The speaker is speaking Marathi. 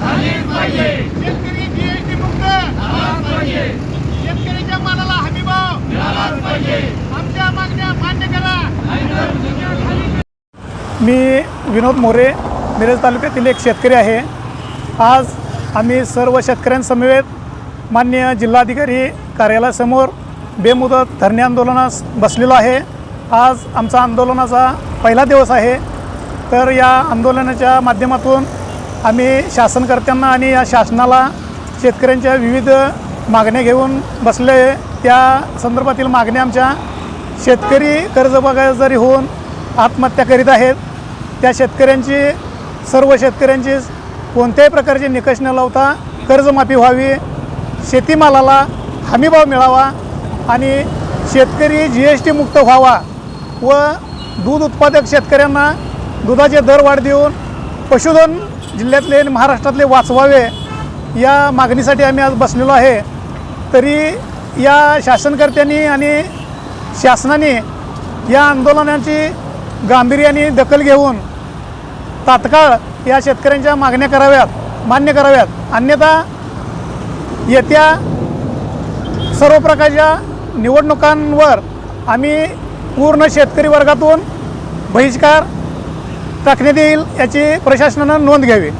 झालीच पाहिजे. शेतकरी जीएसटी मुक्त. शेतकऱ्याच्या मालाला हमी भाव. आमच्या मागण्या मान्य करा. मी विनोद मोरे मिरज तालुक्यातील एक शेतकरी आहे. आज आम्ही सर्व शेतकऱ्यांसमवेत मान्य जिल्हाधिकारी कार्यालयासमोर बेमुदत धरणे आंदोलनास बसलेलो आहे. आज आमचा आंदोलनाचा पहिला दिवस आहे. तर या आंदोलनाच्या माध्यमातून आम्ही शासनकर्त्यांना आणि या शासनाला शेतकऱ्यांच्या विविध मागण्या घेऊन बसले. त्या संदर्भातील मागण्या आमच्या शेतकरी कर्जबाजारी होऊन आत्महत्या करीत आहेत. त्या शेतकऱ्यांची सर्व शेतकऱ्यांची कोणत्याही प्रकारचे निकष न लावता कर्जमाफी व्हावी शेतीमालाला हमीभाव मिळावा आणि शेतकरी जी एस टी मुक्त व्हावा व दूध उत्पादक शेतकऱ्यांना दुधाचे दर वाढ देऊन पशुधन जिल्ह्यातले आणि महाराष्ट्रातले वाचवावे या मागणीसाठी आम्ही आज बसलेलो आहे. तरी या शासनकर्त्यांनी आणि शासनाने या आंदोलनाची गांभीर्याने दखल घेऊन तात्काळ या शेतकऱ्यांच्या मागण्या कराव्यात मान्य कराव्यात. अन्यथा येत्या सर्व प्रकारच्या निवडणुकांवर आम्ही पूर्ण शेतकरी वर्गातून बहिष्कार टाकण्यात येईल याची प्रशासनानं नोंद घ्यावी.